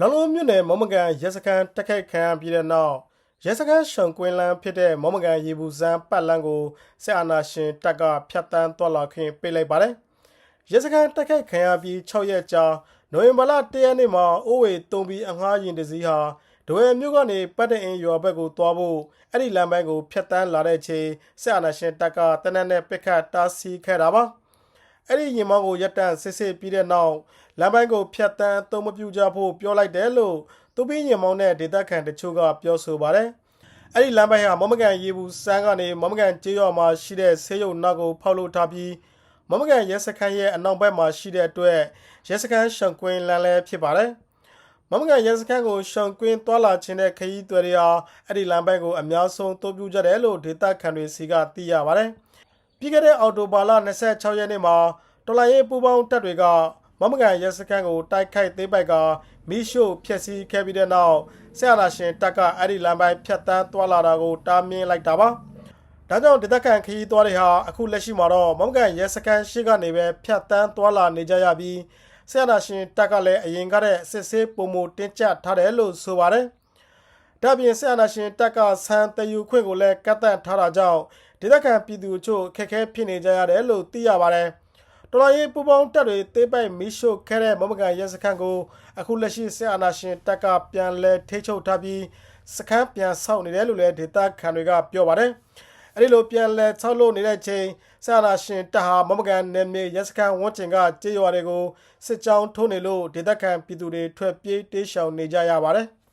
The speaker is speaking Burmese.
လောင်လုံးမြို့နယ်မော်မကန်ရဲစခန်းတက်ခိုက်ခံရပြီးတဲ့နောက်ရဲစခန်းရှောင်ကွင်းလန်းဖြစ်တဲ့မော်မကန်ရေဘူးစမ်းပတ်လန်းကိုစစ်အာဏာရှင်တပ်ကဖျက်ဆီးသွားလာခွင့်ပေးလိုက်ပါတယ်။ရဲစခန်းတက်ခိုက်ခံရပြီး6ရက်ကြာနိုဝင်ဘာလ1ရက်နေ့မှာအိုးဝေတုံပြီးအငှားရင်တစည်းဟာဒဝဲမြို့ကနေပတ်တဲ့အင်ရွာဘက်ကိုသွားဖို့အဲ့ဒီလမ်းပိုင်းကိုဖျက်ဆီးလာတဲ့ချိန်စစ်အာဏာရှင်တပ်ကတနက်နဲ့ပစ်ခတ်တားဆီးခဲ့တာပါ။ အဲ့ဒီရင်မောင်းကိုရက်တန့်စစ်စစ်ပြီးတဲ့နောက်လမ်းပိုင်းကိုဖျက်တမ်းအသုံးမပြုကြဖို့ပြောလိုက်တယ်လို့သူပြီးရင်မောင်းတဲ့ဒေသခံတချို့ကပြောဆိုပါတယ်။အဲ့ဒီလမ်းပိုင်းဟာမမကန်ရေဘူးစမ်းကနေမမကန်ကျေးရွာမှာရှိတဲ့ဆေးရုံနောက်ကိုဖောက်လို့ထားပြီးမမကန်ရဲစခန်းရဲ့အနောက်ဘက်မှာရှိတဲ့အတွက်ရဲစခန်းရှောင်ကွင်းလမ်းလည်းဖြစ်ပါတယ်။မမကန်ရဲစခန်းကိုရှောင်ကွင်းသွာလာခြင်းတဲ့ခရီးသွဲတွေဟာအဲ့ဒီလမ်းပိုင်းကိုအများဆုံးအသုံးပြုကြတယ်လို့ဒေသခံတွေစီကသိရပါတယ်။ ပြီးခဲ့တဲ့အော်တိုဘာလ26ရက်နေ့မှာတော်လိုင်းရေးပူပေါင်းတပ်တွေကမမကန်ရဲစခန်းကိုတိုက်ခိုက်သိမ်းပိုက်ကမီးရှို့ဖျက်ဆီးခဲ့ပြီးတဲ့နောက်ဆရာနာရှင်တပ်ကအဲ့ဒီလမ်းပိုင်းဖြတ်တန်းသွာလာတာကိုတားမြင်လိုက်တာပါ။ဒါကြောင့်ဒေသခံခရီးသွားတွေဟာအခုလက်ရှိမှာတော့မမကန်ရဲစခန်းရှိကနေပဲဖြတ်တန်းသွာလာနေကြရပြီးဆရာနာရှင်တပ်ကလည်းအရင်ကတည်းကစစ်ဆေးပုံမတင်းကျပ်ထားတယ်လို့ဆိုပါတယ်။ ဒါ့အပြင်ဆက်အာနာရှင်တပ်ကဆန်တယူခွင့်ကိုလည်းကတ်တန့်ထားတာကြောင့်ဒေသခံပြည်သူတို့ခက်ခဲဖြစ်နေကြရတယ်လို့သိရပါတယ်။တော်လိုင်းရေးပူပေါင်းတပ်တွေတေးပိုက်မီရှို့ခဲ့တဲ့မမကန်ရဲစခန်းကိုအခုလက်ရှိဆက်အာနာရှင်တပ်ကပြန်လဲထိချုပ်ထားပြီးစခန်းပြန်ဆောက်နေတယ်လို့လည်းဒေသခံတွေကပြောပါတယ်။အဲဒီလိုပြန်လဲဆောက်လုပ်နေတဲ့ချိန်ဆက်အာနာရှင်တပ်ဟာမမကန်နယ်မြေရဲစခန်းဝန်းကျင်ကကြေးရွာတွေကိုစစ်ကြောင်းထိုးနေလို့ဒေသခံပြည်သူတွေထွက်ပြေးတေးရှောင်နေကြရပါတယ်။